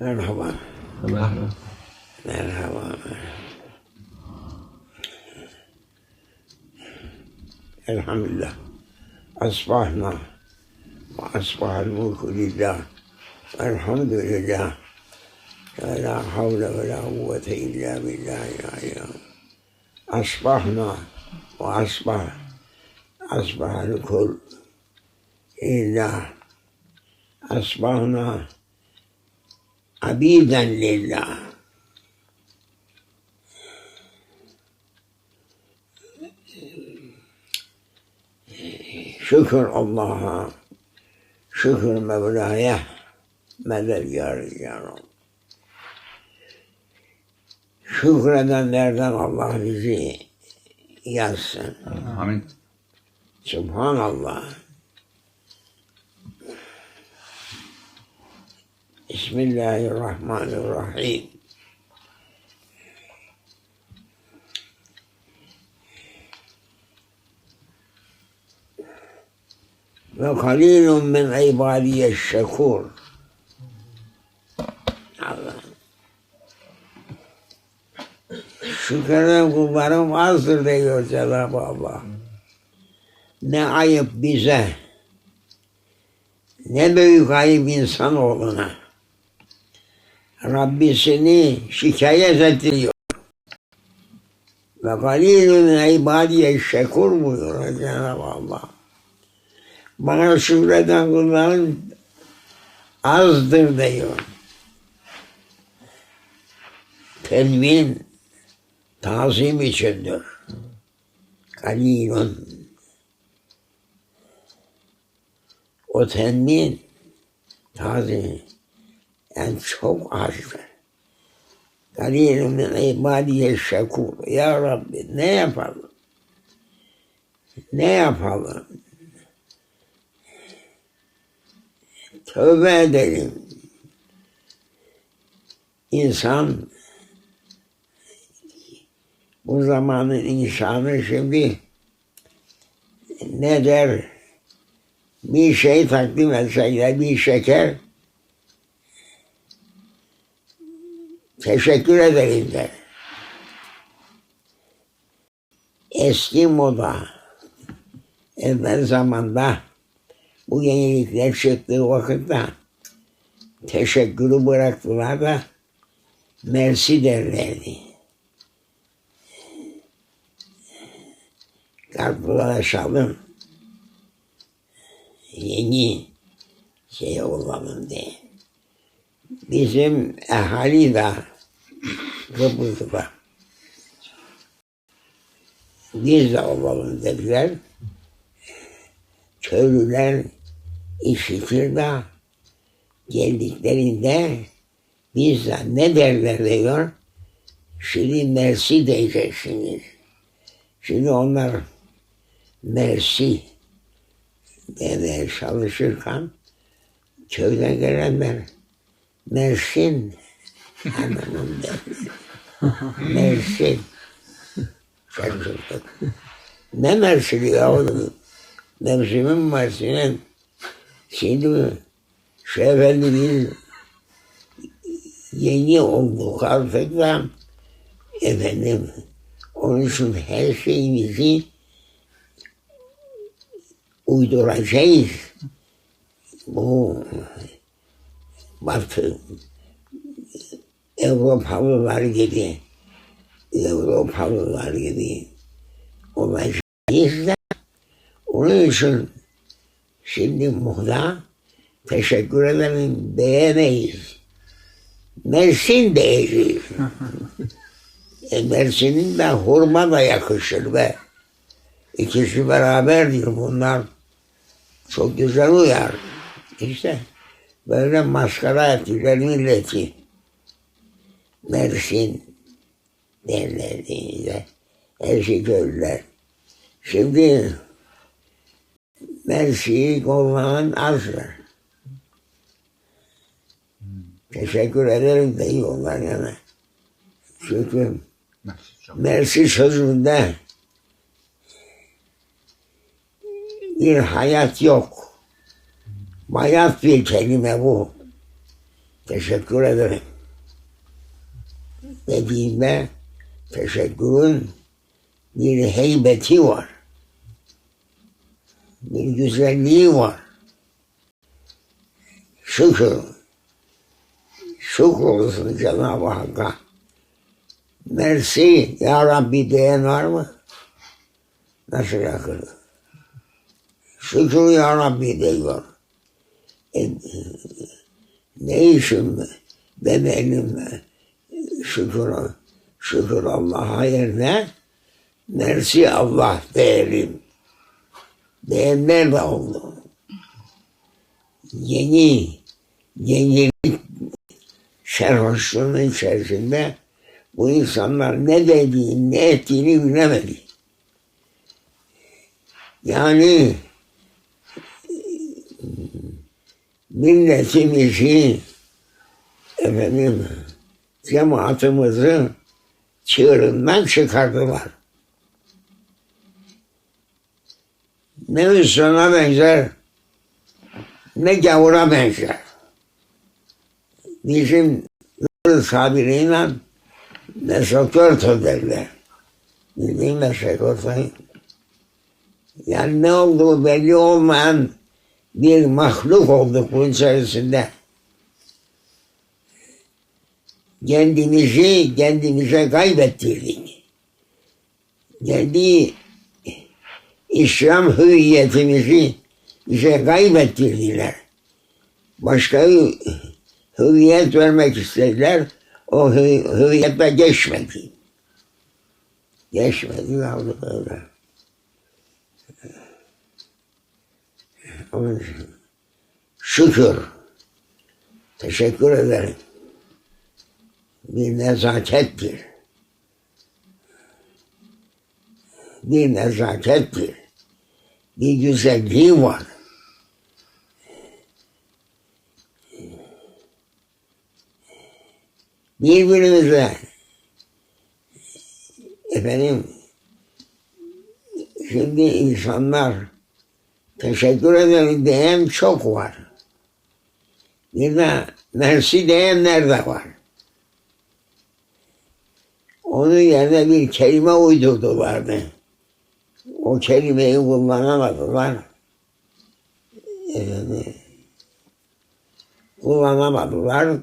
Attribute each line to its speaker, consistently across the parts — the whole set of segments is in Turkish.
Speaker 1: Merhaba.
Speaker 2: Merhaba.
Speaker 1: Merhaba. Elhamdülillah. Asbahna ve asbahal mulku lillah. Elhamdülillah. Ve la havle ve la kuvvete illa billahi aliyyam. Asbahna ve asbah asbahal kul lillah. Asbahna abiden lillah. Şükür Allah'a, şükür Mevla'ya, meded yar ya Rabbi. Şükredenlerden Allah bizi yazsın.
Speaker 2: Amin.
Speaker 1: Subhanallah. Bismillahirrahmanirrahim. Ve kalilun min ibadiye şekur. Allah. Şükreden kullarım azdır diyor Cenab-ı Allah. Ne ayıp bize, ne büyük ayıp insanoğluna. Rabbisini şikayet ettiriyor. Ve galilun ibadiye şekur buyuruyor Cenab-ı Allah. Bana şükreden kulların azdır diyor. Tenvin tazim içindir. Galilun o tenmin tazim yani çok azdır. Galilun min ibadiye şekur. Ya Rabbi ne yapalım? Ne yapalım? Tövbe edelim. İnsan bu zamanın insanı şimdi ne der? Bir şey takdim etseyler bir şeker teşekkür ederim der. Eski moda evvel zamanda bu yenilikler çıktığı vakitte teşekkürü bıraktılar da mersi derlerdi. Kalktılar aşalım. Yeni şey olalım diye. Bizim ehali de Kıbrıs'ta biz de olalım dediler. Köylüler işitir de geldiklerinde biz de ne derler diyor. Şimdi mersi diyeceksiniz. Şimdi onlar mersi demeye çalışırken köyden gelenler Mersin derler. Mersin. Şaşırdık. Ne Mersin'i ya oğlum? Mevsimin Mersin'in şimdi şu efendimiz yeni olduk artık da efendim onun için her şeyimizi uyduracağız. Bu Batı Avrupalılar gibi Avrupalılar gibi olacağız da onun için şimdi muhda teşekkür ederim diyemeyiz. Mersin diyeceğiz. e, Mersin'in de hurma da yakışır be. İkisi beraberdir bunlar. Çok güzel uyar. İşte böyle maskara ettiler milleti. Mersin derlerdi de eski köylüler. Şimdi Mersi'yi kullanan azdır. Teşekkür ederim de iyi onlar yani. Çünkü Mersi sözünde bir hayat yok. Bayat bir kelime bu. Teşekkür ederim. Dediğinde teşekkürün bir heybeti var. Bir güzelliği var. Şükür. Şükür olsun Cenab-ı Hakk'a. Mersi ya Rabbi diyen var mı? Nasıl yakın? Şükür ya Rabbi diyor. E, ne işim ben elimle şükür, şükür Allah'a yerine mersi Allah diyelim. Diyenler de oldu. Yeni, yenilik şerhoşluğunun içerisinde bu insanlar ne dediğini, ne ettiğini bilemedi. Yani milletimizi efendim cemaatimizi çığırından çıkardılar. Ne Müslümana benzer ne gavura benzer. Bizim sabiriyle mesotörtö derler. Bildiğin mesotörtö. Yani ne olduğu belli olmayan bir mahluk olduk bu içerisinde. Kendimizi kendimize kaybettirdik. Kendi İslam hüviyetimizi bize kaybettirdiler. Başka hü- hüviyet vermek istediler. O hü- hüviyete geçmedi. Geçmedi kaldı böyle. Onun için şükür. Teşekkür ederim. Bir nezakettir. Bir nezakettir. Bir güzelliği var. Birbirimize efendim şimdi insanlar teşekkür ederim diyen çok var. Bir de mersi diyenler de var. Onun yerine bir kelime uydurdulardı. O kelimeyi kullanamadılar. Efendim, kullanamadılar.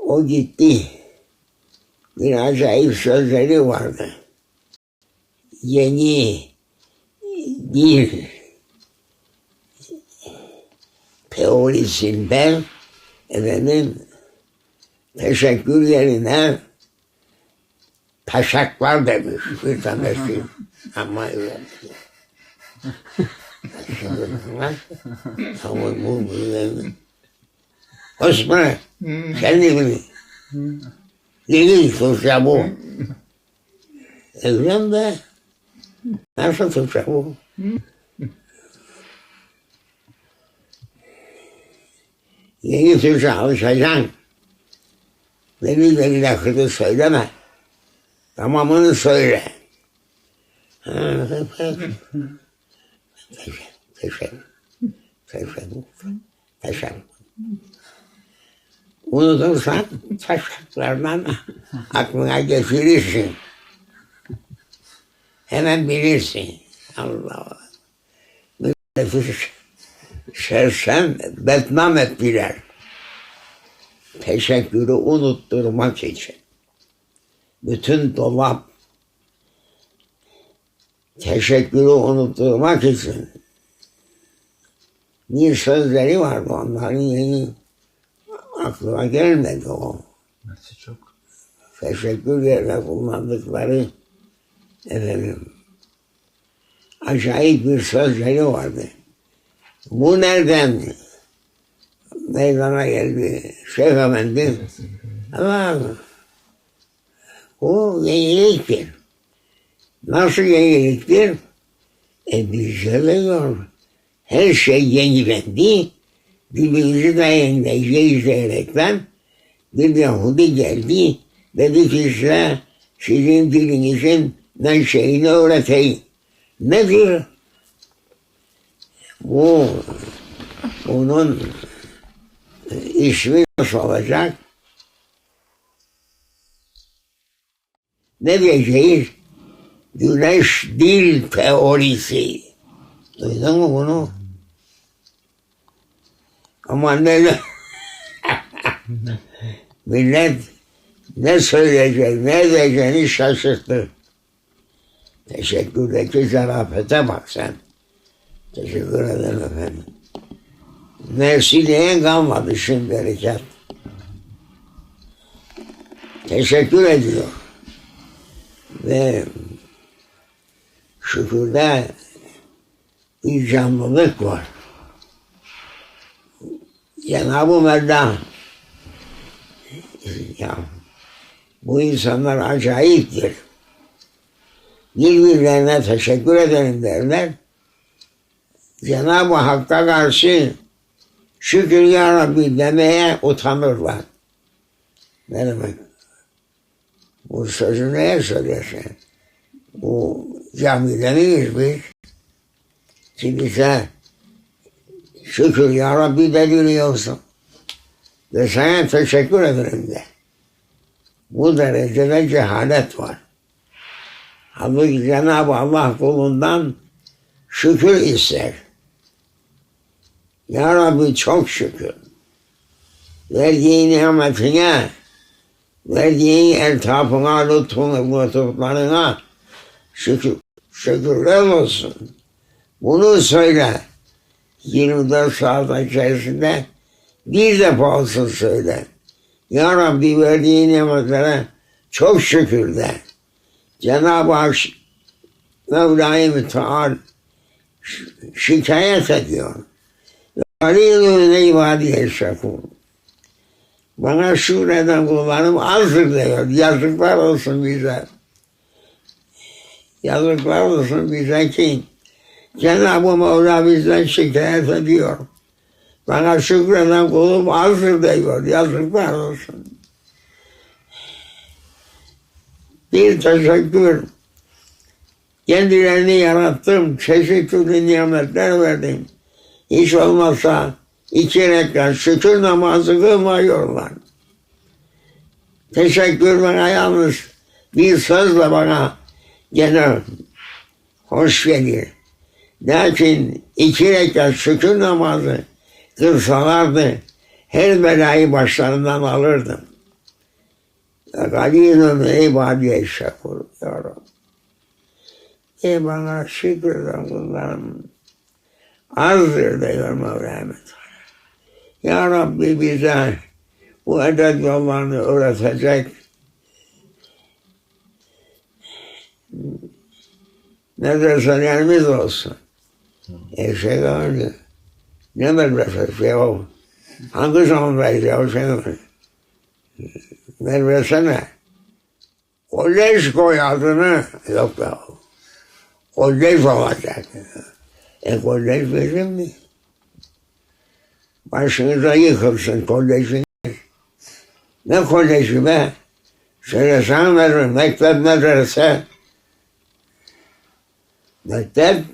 Speaker 1: O gitti. Bir acayip sözleri vardı. Yeni dil teorisinde efendim teşekkür yerine taşaklar demiş bir tanesi. Ama öyle. Ama bu böyle. Osman, sen ne bileyim? Yeni Türkçe bu. Öyle mi? Nasıl Türkçe bu? Yeni Türkçe alışacaksın. Beni beni lafını söyleme. Tamamını söyle. Teşekkür, teşekkür, teşekkür, teşekkür. Unutursan taşaklardan aklına getirirsin. Hemen bilirsin. Allah Allah. Milleti sersem bednam ettiler. Teşekkürü unutturmak için. Bütün dolap teşekkürü unutturmak için bir sözleri vardı onların yeni aklıma gelmedi o.
Speaker 2: Mersi çok.
Speaker 1: Teşekkür yerine kullandıkları efendim acayip bir sözleri vardı. Bu nereden meydana geldi Şeyh Efendi? Ama o yeniliktir. Nasıl yeniliktir? E bizde de gör. Her şey yenilendi. Birbirimizi de yenileyeceğiz diyerekten bir Yahudi geldi. Dedi ki size sizin dilinizin menşeini öğreteyim. Nedir? Bu onun İsmi nasıl olacak? Ne diyeceğiz? Güneş dil teorisi. Duydun mu bunu? Ama ne Millet ne söyleyecek, ne diyeceğini şaşırttı. Teşekkürdeki zarafete bak sen. Teşekkür ederim efendim. Mersi kalmadı şimdi berekat. Teşekkür ediyor. Ve şükürde bir canlılık var. Cenab-ı Mevla ya bu insanlar acayiptir. Birbirlerine teşekkür edelim derler. Cenab-ı Hakk'a karşı şükür ya Rabbi demeye utanırlar. Ne demek? Bu sözü neye söylersin? Bu camide miyiz biz? Kilise şükür ya Rabbi de biliyorsun. Ve sana teşekkür ederim de. Bu derecede cehalet var. Halbuki Cenab-ı Allah kulundan şükür ister. Ya Rabbi çok şükür. Verdiğin nimetine, verdiğin eltafına, lütfuna, lütuflarına şükür, şükürler olsun. Bunu söyle. 24 saat içerisinde bir defa olsun söyle. Ya Rabbi verdiğin nimetlere çok şükür de. Cenab-ı Hak Mevla-i Müteal şikayet ediyor. Galilun ibadiye şakur. Bana şükreden kullarım azdır diyor. Yazıklar olsun bize. Yazıklar olsun bize ki Cenab-ı Mevla bizden şikayet ediyor. Bana şükreden kulum azdır diyor. Yazıklar olsun. Bir teşekkür. Kendilerini yarattım. Çeşitli nimetler verdim. Hiç olmazsa rekat şükür namazı kılmıyorlar. Teşekkür bana yalnız bir sözle bana gene hoş gelir. Lakin iki rekat şükür namazı kılsalardı her belayı başlarından alırdım. Galilun ibadiye şakur ya Rabbi. E bana şükür kullarım azdır diyor Mevlam Ya Rabbi bize bu edep yollarını öğretecek medreselerimiz olsun. Eşek öyle. Ne medresesi ya? Hangi zamandayız ya şey mi? Medrese ne? Kolej koy adını. Yok ya. Kolej olacak. E kolej bizim mi? Başınıza yıkılsın kolejin. Ne koleji be? Söylesen veririm. Mektep medrese. Mektep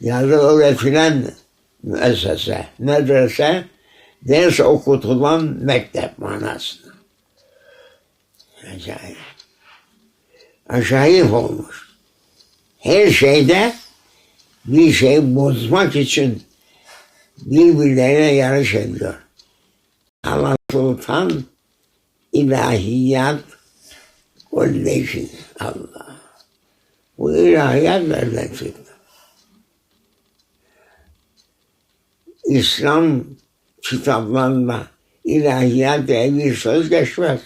Speaker 1: yazı öğretilen müessese. Medrese ders okutulan mektep manasında. Acayip. Acayip olmuş. Her şeyde bir şey bozmak için birbirlerine yarış ediyor. Allah Sultan ilahiyat kolleji Allah. Bu ilahiyat nereden çıktı? İslam kitaplarında ilahiyat diye bir söz geçmez.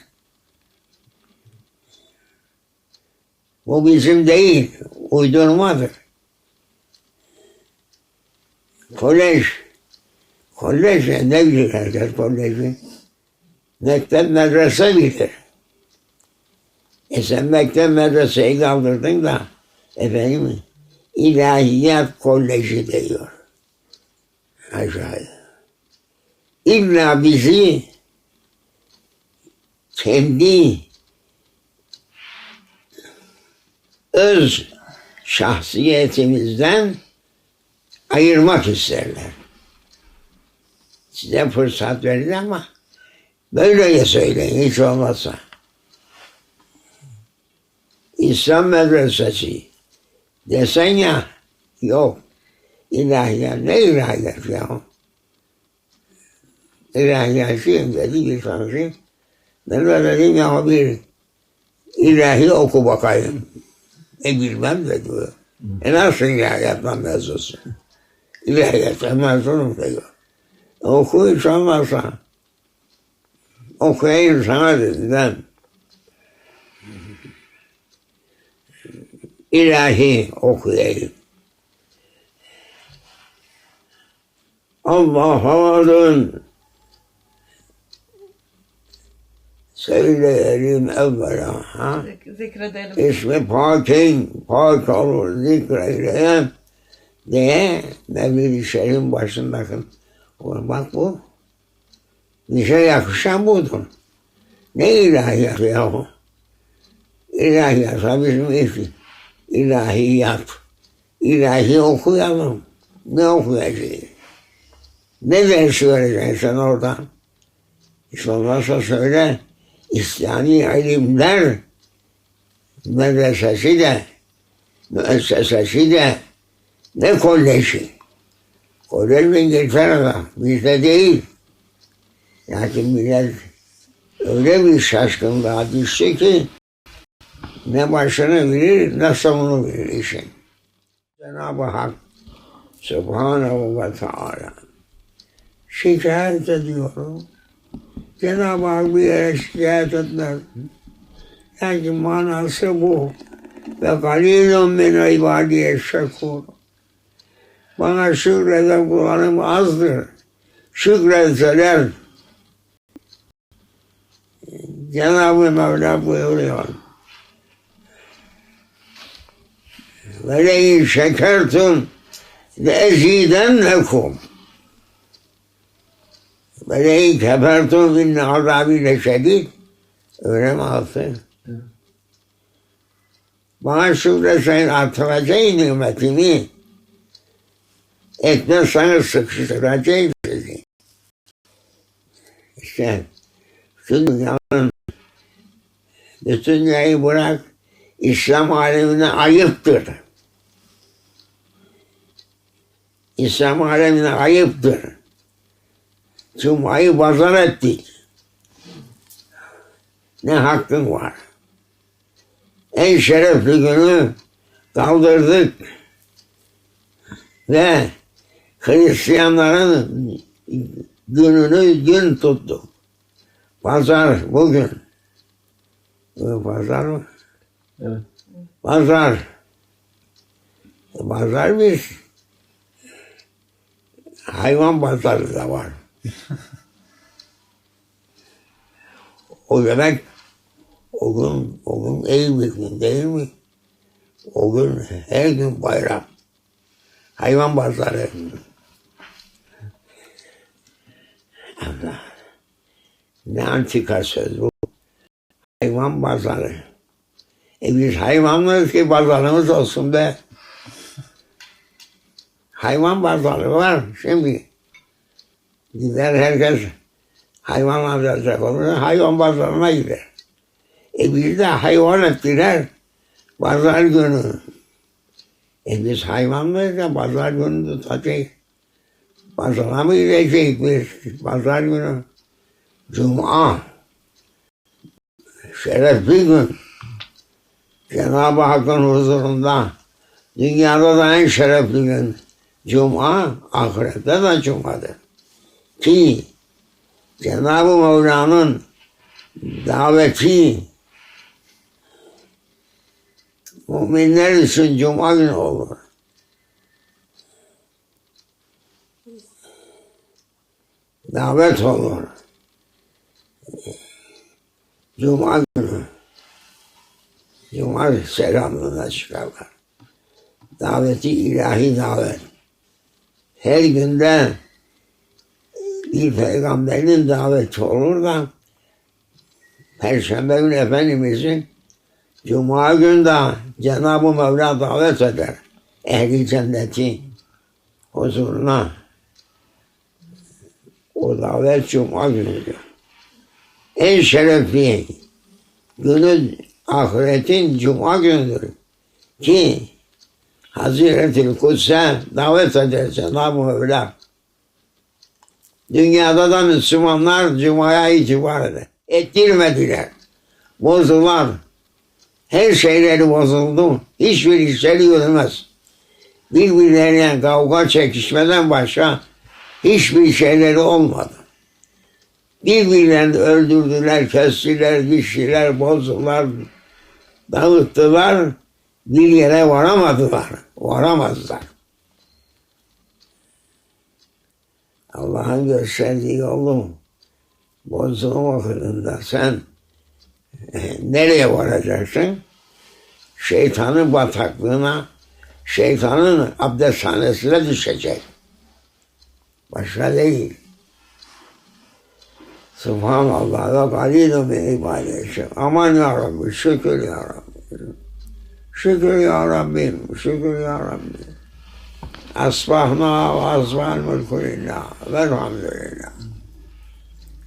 Speaker 1: Bu bizim değil, uydurmadır. Kolej, kolej ne herkes koleji? Mektep medrese bilir. E sen mektep medreseyi kaldırdın da efendim ilahiyat koleji diyor. Acayip. İlla bizi kendi öz şahsiyetimizden ayırmak isterler. Size fırsat verin ama böyle söyleyin hiç olmazsa. İslam medresesi desen ya yok. İlahiyat ne ilahiyat ya? İlahiyat şeyim dedi bir tanesi. Ben de dedim ya bir ilahi oku bakayım. E bilmem dedi. E nasıl ilahiyattan mezunsun? İlahiyattan mezunum diyor. Oku hiç olmazsa. Okuyayım sana dedi ben. İlahi okuyayım. Allah'ın söyleyelim evvela. Ha?
Speaker 2: Zik- Zikredelim.
Speaker 1: İsmi pakin, pak olur zikreyle diye Mevlid-i Şerif'in başındaki bak bu bize yakışan budur. Ne ilahiyat yahu? İlahiyat bizim işi. İlahiyat. İlahi okuyalım. Ne okuyacağız? Ne ders vereceksin oradan? Hiç olmazsa söyle. İslami ilimler medresesi de, müessesesi de, ne koleji. Kolej İngiltere'de, bizde değil. Lakin millet öyle bir şaşkınlığa düştü ki ne başını bilir ne sonunu bilir işin. Cenab-ı Hak Subhanahu ve Teala şikayet ediyorum. Cenab-ı Hak bir yere şikayet etmez. Lakin manası bu. Ve galilun min ibadiye şekur. Bana şükreden kullarım azdır. Şükretseler Cenab-ı Mevla buyuruyor. Ve leyin şekertum ve ezidennekum. Ve leyin kefertum inne azabiyle şedid. Öyle mi altı? Bana şükretsen artıracağın nimetimi etmezseniz sıkıştıracağım sizi. İşte şu dünyanın bütün dünyayı bırak İslam alemine ayıptır. İslam alemine ayıptır. Cuma'yı pazar ettik. Ne hakkın var? En şerefli günü kaldırdık ve Hristiyanların gününü gün tuttuk. Pazar bugün. Bu Pazar mı?
Speaker 3: Evet.
Speaker 1: Pazar. Pazar bir hayvan pazarı da var. o demek o gün, o gün iyi bir gün değil mi? O gün her gün bayram. Hayvan pazarı. Allah. Ne antika söz bu. Hayvan pazarı. E biz hayvanlarız ki pazarımız olsun be. Hayvan pazarı var şimdi. Gider herkes hayvan alacak olur. Hayvan pazarına gider. E biz de hayvan ettiler. Pazar günü. E biz hayvanlarız da pazar günü tutacağız. Pazara mı gidecek biz pazar günü? Cuma. Şerefli gün. Cenab-ı Hakk'ın huzurunda dünyada da en şerefli gün. Cuma, ahirette de cumadır. Ki Cenab-ı Mevla'nın daveti müminler için cuma günü olur. Davet olur. Cuma günü. Cuma selamlığına çıkarlar. Daveti ilahi davet. Her günde bir peygamberin daveti olur da Perşembe günü Efendimizin Cuma günde Cenab-ı Mevla davet eder. Ehli cenneti huzuruna. O davet cuma günüdür. En şerefli günü ahiretin cuma günüdür. Ki Hazreti Kudüs'e davet eder Cenab-ı Mevla. Dünyada da Müslümanlar Cuma'ya itibar eder. Ettirmediler. Bozdular. Her şeyleri bozuldu. Hiçbir işleri yürümez. Birbirlerine kavga çekişmeden başka hiçbir şeyleri olmadı. Birbirlerini öldürdüler, kestiler, biçtiler, bozdular, dağıttılar. Bir yere varamadılar. Varamazlar. Allah'ın gösterdiği yolu bozduğun vakitinde sen e, nereye varacaksın? Şeytanın bataklığına, şeytanın abdesthanesine düşecek. Başka değil. Subhanallah ve galilun min ibadeti. Aman ya Rabbi, şükür ya Rabbi. Şükür ya Rabbim, şükür ya Rabbim. Asbahna ve asbahal mulku lillah. Velhamdülillah.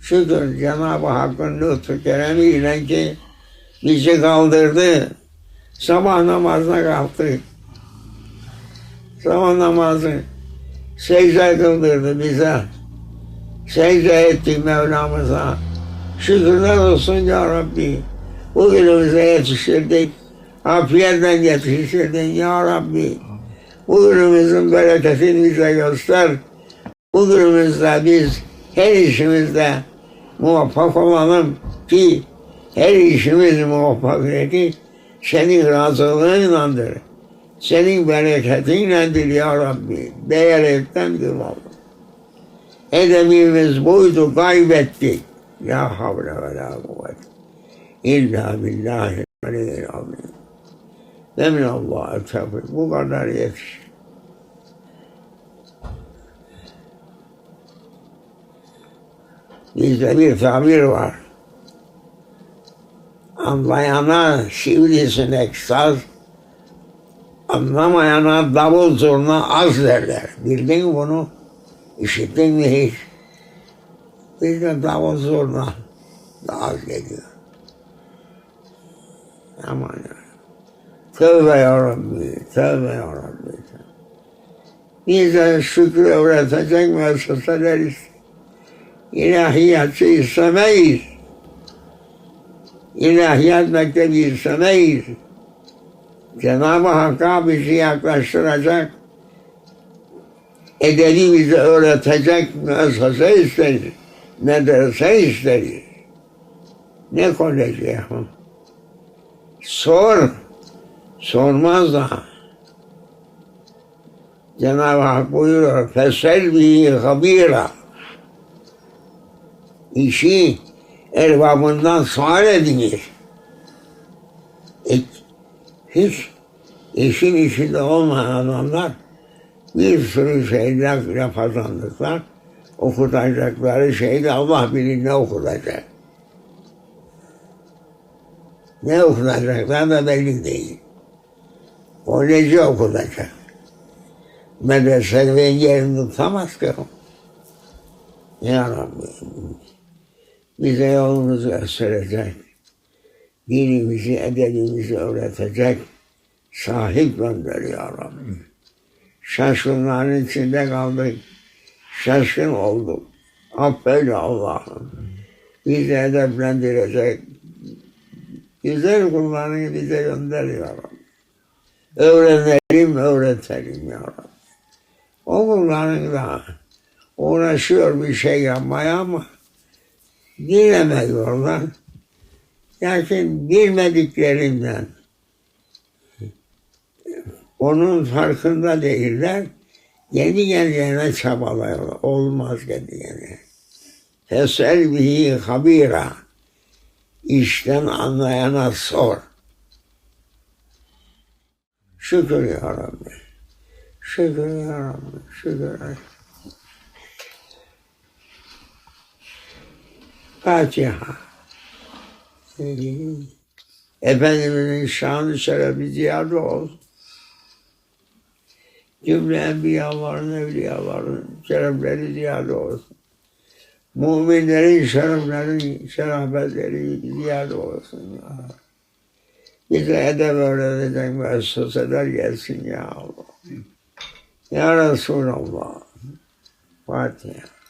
Speaker 1: Şükür Cenab-ı Hakk'ın lütfu keremiyle ki bizi kaldırdı. Sabah namazına kalktık. Sabah namazı secde kıldırdı bize. Secde ettik Mevlamıza. Şükürler olsun ya Rabbi. Bugünümüze yetiştirdik. Afiyetle yetiştirdin ya Rabbi. Bugünümüzün bereketini bize göster. Bugünümüzde biz her işimizde muvaffak olalım ki her işimiz muvaffakiyeti senin razılığındandır. Senin bereketinledir ya Rabbi. Değerlikten kılalım. Edebimiz buydu kaybettik. La havle ve la kuvvet. İlla billahi aliyyil azim. Ve minallah tevfik. Bu kadar yetiş. Bizde bir tabir var. Anlayana sivrisinek saz, anlamayana davul zurna az derler. Bildin bunu? İşittin mi hiç? Bizde davul zurna da az geliyor. Aman ya. Tövbe ya Rabbi, tövbe ya Rabbi. Bize şükrü öğretecek müesseseler ist- ilahiyatçı istemeyiz. İlahiyat mektebi istemeyiz. Cenab-ı Hakk'a bizi yaklaştıracak, edebi bize öğretecek müessese isteriz. Medrese isteriz. Ne koleji? Sor. Sormaz da. Cenab-ı Hak buyuruyor. Fesel bihi habira. İşi erbabından sual ediniz. Hiç işin içinde olmayan adamlar bir sürü şeyler yapazanlıklar okutacakları şeyde Allah bilir ne okutacak. Ne okutacaklar da belli değil. Koleji okutacak. Medrese ve yerini tutamaz ki o. Ya Rabbi, bize yolumuzu gösterecek, dinimizi, edebimizi öğretecek sahip gönder ya. Şaşkınların içinde kaldık, şaşkın olduk. Affeyle Allah'ım. Bizi edeplendirecek, güzel kullarını bize gönder ya. Öğrenelim, öğretelim ya Rabbi. O kulların da uğraşıyor bir şey yapmaya ama bilemiyorlar. Lakin bilmediklerinden onun farkında değiller. Yeni gelene çabalıyorlar. Olmaz kendi kendine. Fesel bihi habira. İşten anlayana sor. Şükür ya Rabbi. Şükür ya Rabbi. Şükür. Fatiha. Efendimizin şanı şerefi ziyade olsun. Cümle enbiyaların, evliyaların şerefleri ziyade olsun. Müminlerin şerefleri, şerafetleri ziyade olsun ya. Bize edeb öğretecek müesseseler gelsin ya Allah. Ya Resulallah. Fatiha.